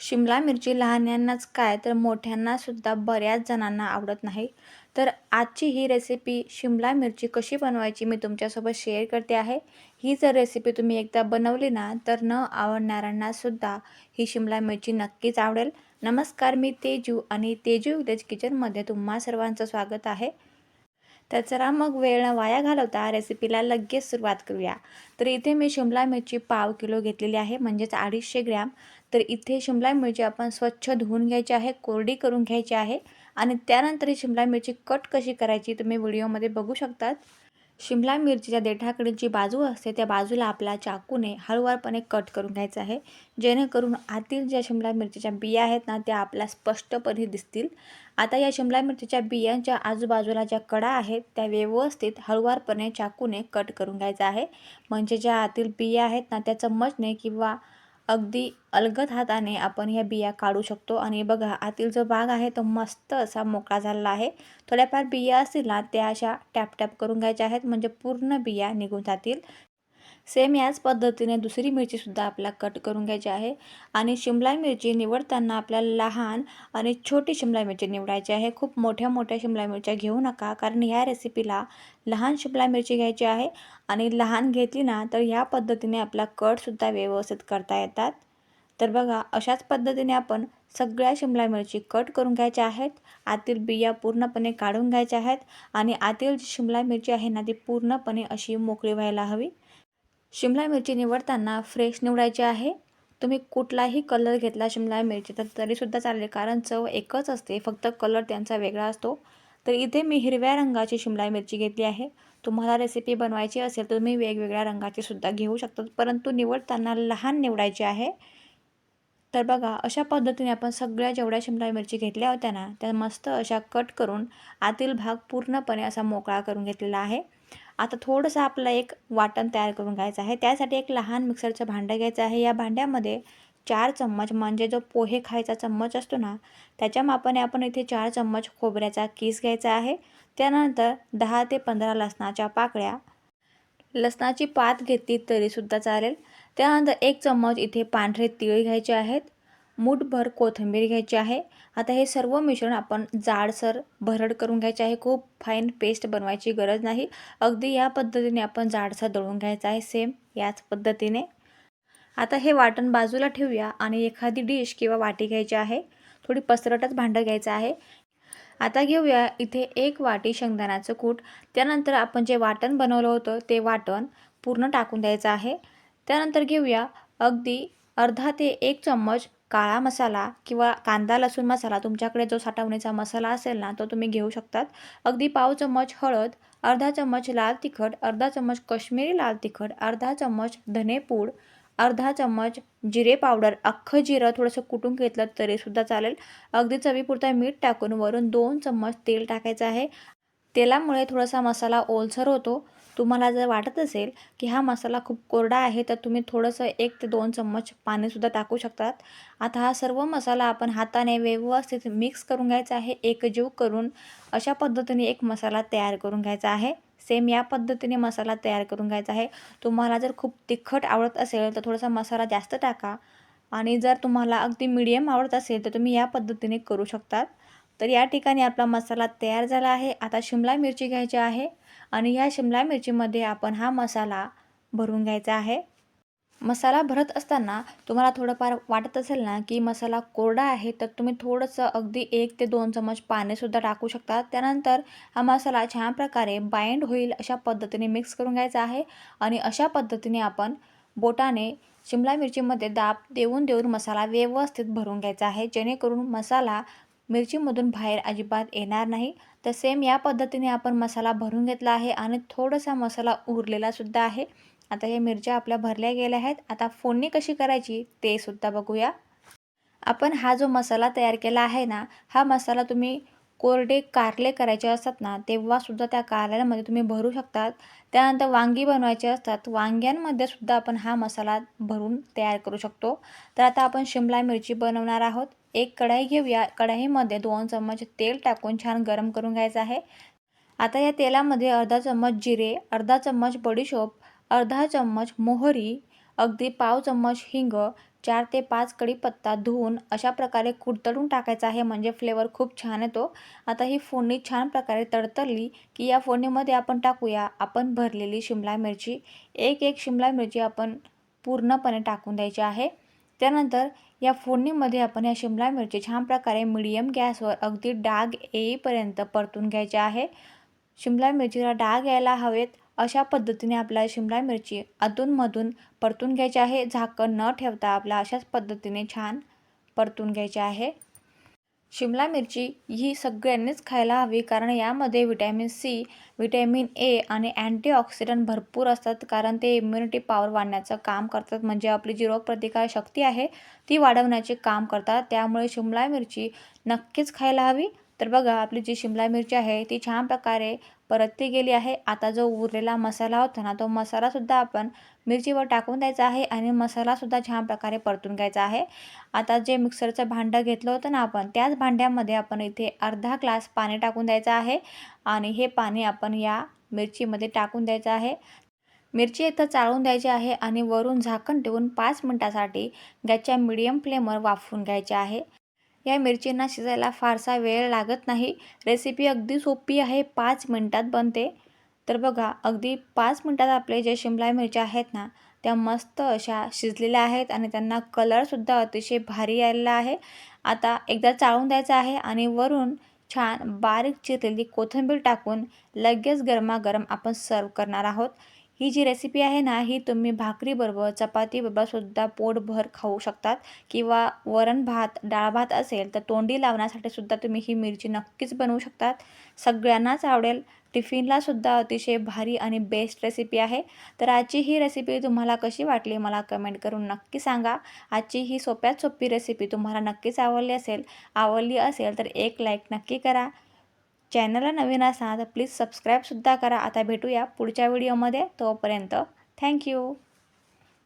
शिमला मिरची लहान्यांनाच काय तर मोठ्यांनासुद्धा बऱ्याच जणांना आवडत नाही. तर आजची ही रेसिपी शिमला मिरची कशी बनवायची मी तुमच्यासोबत शेअर करते आहे. ही जर रेसिपी तुम्ही एकदा बनवली ना तर न आवडणाऱ्यांनासुद्धा ही शिमला मिरची नक्कीच आवडेल. नमस्कार मी तेजू आणि तेजू विलेज किचनमध्ये तुम्हा सर्वांचं स्वागत आहे. तर चला मग वेळ न वाया घालवता रेसिपीला लगेच सुरुवात करूया. तर इथे मी शिमला मिरची पाव किलो घेतलेली आहे म्हणजेच अडीचशे ग्रॅम. तर इथे शिमला मिरची आपण स्वच्छ धुवून घ्यायची आहे कोरडी करून घ्यायची आहे. आणि त्यानंतर ही शिमला मिरची कट कशी करायची तुम्ही व्हिडिओमध्ये बघू शकतात. शिमला मिरचीच्या देठाकडे जी बाजू असते त्या बाजूला आपल्या चाकूने हळूवारपणे कट करून घ्यायचं आहे. जेणेकरून आतील ज्या शिमला मिरचीच्या बिया आहेत ना त्या आपल्या स्पष्टपणे दिसतील. आता या शिमला मिरचीच्या बियांच्या आजूबाजूला ज्या कडा आहेत त्या व्यवस्थित हळूवारपणे चाकूने कट करून घ्यायचा आहे. म्हणजे ज्या आतील बिया आहेत ना त्या चम्मचने किंवा अगदी अलगद हाताने आपण ह्या बिया काढू शकतो. आणि बघा आतील जो भाग आहे तो मस्त असा मोकळा झालेला आहे. थोड्याफार बिया असतील ना त्या अशा टॅप टॅप करून घ्यायच्या आहेत. म्हणजे पूर्ण बिया निघून जातील. सेम याच पद्धतीने दुसरी मिरचीसुद्धा आपल्याला कट करून घ्यायची आहे. आणि शिमला मिरची निवडताना आपल्याला लहान आणि छोटी शिमला मिरची निवडायची आहे. खूप मोठ्या मोठ्या शिमला मिरच्या घेऊ नका कारण ह्या रेसिपीला लहान शिमला मिरची घ्यायची आहे. आणि लहान घेतली ना तर ह्या पद्धतीने आपला कटसुद्धा व्यवस्थित करता येतात. तर बघा अशाच पद्धतीने आपण सगळ्या शिमला मिरची कट करून घ्यायच्या आहेत. आतील बिया पूर्णपणे काढून घ्यायच्या आहेत. आणि आतील जी शिमला मिरची आहे ना ती पूर्णपणे अशी मोकळी व्हायला हवी. शिमला मिरची निवडताना फ्रेश निवडायची आहे. तुम्ही कुठलाही कलर घेतला शिमला मिरची तर तरीसुद्धा चालेल कारण चव एकच असते. फक्त कलर त्यांचा वेगळा असतो. तर इथे मी हिरव्या रंगाची शिमला मिरची घेतली आहे. तुम्हाला रेसिपी बनवायची असेल तर तुम्ही वेगवेगळ्या रंगाची सुद्धा घेऊ शकता. परंतु निवडताना लहान निवडायची आहे. तर बघा अशा पद्धतीने आपण सगळ्या जेवढ्या शिमला मिरची घेतल्या होत्या ना त्या मस्त अशा कट करून आतील भाग पूर्णपणे असा मोकळा करून घेतलेला आहे. आता थोडंसं आपलं एक वाटण तयार करून घ्यायचं आहे. त्यासाठी एक लहान मिक्सरचं भांडं घ्यायचं आहे. या भांड्यामध्ये चार चम्मच म्हणजे जो पोहे खायचा चम्मच असतो ना त्याच्या मापाने आपण इथे चार चम्मच खोबऱ्याचा किस घ्यायचा आहे. त्यानंतर दहा ते पंधरा लसणाच्या पाकळ्या. लसणाची पात घेतली तरीसुद्धा चालेल. त्यानंतर एक चम्मच इथे पांढरे तिळ घ्यायचे आहेत. मूठभर कोथिंबीर घ्यायची आहे. आता हे सर्व मिश्रण आपण जाडसर भरड करून घ्यायचे आहे. खूप फाईन पेस्ट बनवायची गरज नाही. अगदी या पद्धतीने आपण जाडसर दळून घ्यायचं आहे. सेम याच पद्धतीने. आता हे वाटण बाजूला ठेवूया आणि एखादी डिश किंवा वाटी घ्यायची आहे. थोडी पसरटच भांडं घ्यायचं आहे. आता घेऊया इथे एक वाटी शेंगदाण्याचं कूट. त्यानंतर आपण जे वाटण बनवलं होतं ते वाटण पूर्ण टाकून द्यायचं आहे. त्यानंतर घेऊया अगदी अर्धा ते एक चम्मच काळा मसाला किंवा कांदा लसूण मसाला तुमच्याकडे जो साठवणीचा मसाला असेल ना तो तुम्ही घेऊ शकतात. अगदी पाव चम्मच हळद अर्धा चम्मच लाल तिखट अर्धा चम्मच कश्मीरी लाल तिखट अर्धा चम्मच धनेपूड अर्धा चम्मच जिरे पावडर अख्खं जिरं थोडंसं कुटून घेतलं तरीसुद्धा चालेल. अगदी चवीपुरता मीठ टाकून वरून दोन चम्मच तेल टाकायचं आहे. तेलामुळे थोडासा मसाला ओलसर होतो. तुम्हाला जर वाटत असेल की हा मसाला खूप कोरडा आहे तर तुम्ही थोडंसं एक ते दोन चम्मच पाणीसुद्धा टाकू शकतात. आता हा सर्व मसाला आपण हाताने व्यवस्थित मिक्स करून घ्यायचा आहे. एकजीव करून अशा पद्धतीने एक मसाला तयार करून घ्यायचा आहे. सेम या पद्धतीने मसाला तयार करून घ्यायचा आहे. तुम्हाला जर खूप तिखट आवडत असेल तर थोडासा मसाला जास्त टाका. आणि जर तुम्हाला अगदी मिडियम आवडत असेल तर तुम्ही या पद्धतीने करू शकतात. तर या ठिकाणी आपला मसाला तयार झाला आहे. आता शिमला मिरची घ्यायची आहे आणि ह्या शिमला मिरचीमध्ये आपण हा मसाला भरून घ्यायचा आहे. मसाला भरत असताना तुम्हाला थोडंफार वाटत असेल ना की मसाला कोरडा आहे तर तुम्ही थोडंसं अगदी एक ते दोन चमच पाणीसुद्धा टाकू शकता. त्यानंतर हा मसाला छान प्रकारे बाइंड होईल अशा पद्धतीने मिक्स करून घ्यायचा आहे आणि अशा पद्धतीने आपण बोटाने शिमला मिरचीमध्ये दाब देऊन देऊन मसाला व्यवस्थित भरून घ्यायचा आहे. जेणेकरून मसाला मिरचीमधून बाहेर अजिबात येणार नाही. तर सेम या पद्धतीने आपण मसाला भरून घेतला आहे आणि थोडासा मसाला उरलेला सुद्धा आहे. आता हे मिरच्या आपल्या भरल्या गेल्या आहेत. आता फोडणी कशी करायची ते सुद्धा बघूया. आपण हा जो मसाला तयार केला आहे ना हा मसाला तुम्ही कोरडे कारले करायचे असतात ना तेव्हासुद्धा त्या कारल्यामध्ये तुम्ही भरू शकतात. त्यानंतर वांगी बनवायचे असतात. वांग्यांमध्ये सुद्धा आपण हा मसाला भरून तयार करू शकतो. तर आता आपण शिमला मिरची बनवणार आहोत. एक कढाई घेऊया. कढाईमध्ये दोन चम्मच तेल टाकून छान गरम करून घ्यायचं आहे. आता या तेलामध्ये अर्धा चम्मच जिरे अर्धा चम्मच बडीशोप अर्धा चम्मच मोहरी अगदी पाव चम्मच हिंग चार ते पाच कढीपत्ता धुवून अशा प्रकारे कुडतडून टाकायचा आहे. म्हणजे फ्लेवर खूप छान येतो. आता ही फोडणी छान प्रकारे तडतडली की या फोडणीमध्ये आपण टाकूया आपण भरलेली शिमला मिरची. एक एक शिमला मिरची आपण पूर्णपणे टाकून द्यायची आहे. त्यानंतर या फोडणीमध्ये आपण या शिमला मिरची छान प्रकारे मिडियम गॅसवर अगदी डाग येईपर्यंत परतून घ्यायचे आहे. शिमला मिरचीला डाग यायला हवेत. अशा पद्धतीने आपल्याला शिमला मिरची अधूनमधून परतून घ्यायची आहे. झाकण न ठेवता आपल्या अशाच पद्धतीने छान परतून घ्यायचे आहे. शिमला मिरची ही सगळ्यांनीच खायला हवी कारण यामध्ये व्हिटॅमिन सी व्हिटॅमिन ए आणि अँटीऑक्सिडंट भरपूर असतात कारण ते इम्युनिटी पॉवर वाढण्याचं काम करतात. म्हणजे आपली जी रोगप्रतिकार शक्ती आहे ती वाढवण्याचे काम करतात. त्यामुळे शिमला मिरची नक्कीच खायला हवी. तर बघा आपली जी शिमला मिरची आहे ती छान प्रकारे परतली गेली आहे. आता जो उरलेला मसाला होता ना तो मसालासुद्धा आपण मिरचीवर टाकून द्यायचा आहे आणि मसालासुद्धा छान प्रकारे परतून घ्यायचा आहे. आता जे मिक्सरचं भांडं घेतलं होतं ना आपण त्याच भांड्यामध्ये आपण इथे अर्धा ग्लास पाणी टाकून द्यायचं आहे आणि हे पाणी आपण या मिरचीमध्ये टाकून द्यायचं आहे. मिरची इथं चाळून द्यायची आहे आणि वरून झाकण ठेवून पाच मिनटासाठी गॅसच्या मिडियम फ्लेमवर वाफवून घ्यायचे आहे. या मिरचींना शिजायला फारसा वेळ लागत नाही. रेसिपी अगदी सोपी आहे. पाच मिनटात बनते. तर बघा अगदी पाच मिनटात आपले जे शिमला मिरच्या आहेत ना त्या मस्त अशा शिजलेल्या आहेत आणि त्यांना कलरसुद्धा अतिशय भारी आलेला आहे. आता एकदा चाळून द्यायचा आहे आणि वरून छान बारीक चिरलेली कोथिंबीर टाकून लगेच गरमागरम आपण सर्व करणार आहोत. ही जी रेसिपी आहे ना ही तुम्ही भाकरीबरोबर चपातीबरोबरसुद्धा पोटभर खाऊ शकतात. किंवा वरण भात डाळ भात असेल तर तोंडी लावण्यासाठी सुद्धा तुम्ही ही मिरची नक्कीच बनवू शकतात. सगळ्यांनाच आवडेल. टिफिनलासुद्धा अतिशय भारी आणि बेस्ट रेसिपी आहे. तर आजची ही रेसिपी तुम्हाला कशी वाटली मला कमेंट करून नक्की सांगा. आजची ही सोप्यात सोपी रेसिपी तुम्हाला नक्कीच आवडली असेल. आवडली असेल तर एक लाईक नक्की करा. चॅनलला नवीन असाल तर प्लीज सबस्क्राईबसुद्धा करा. आता भेटूया पुढच्या व्हिडिओमध्ये. तोपर्यंत थँक्यू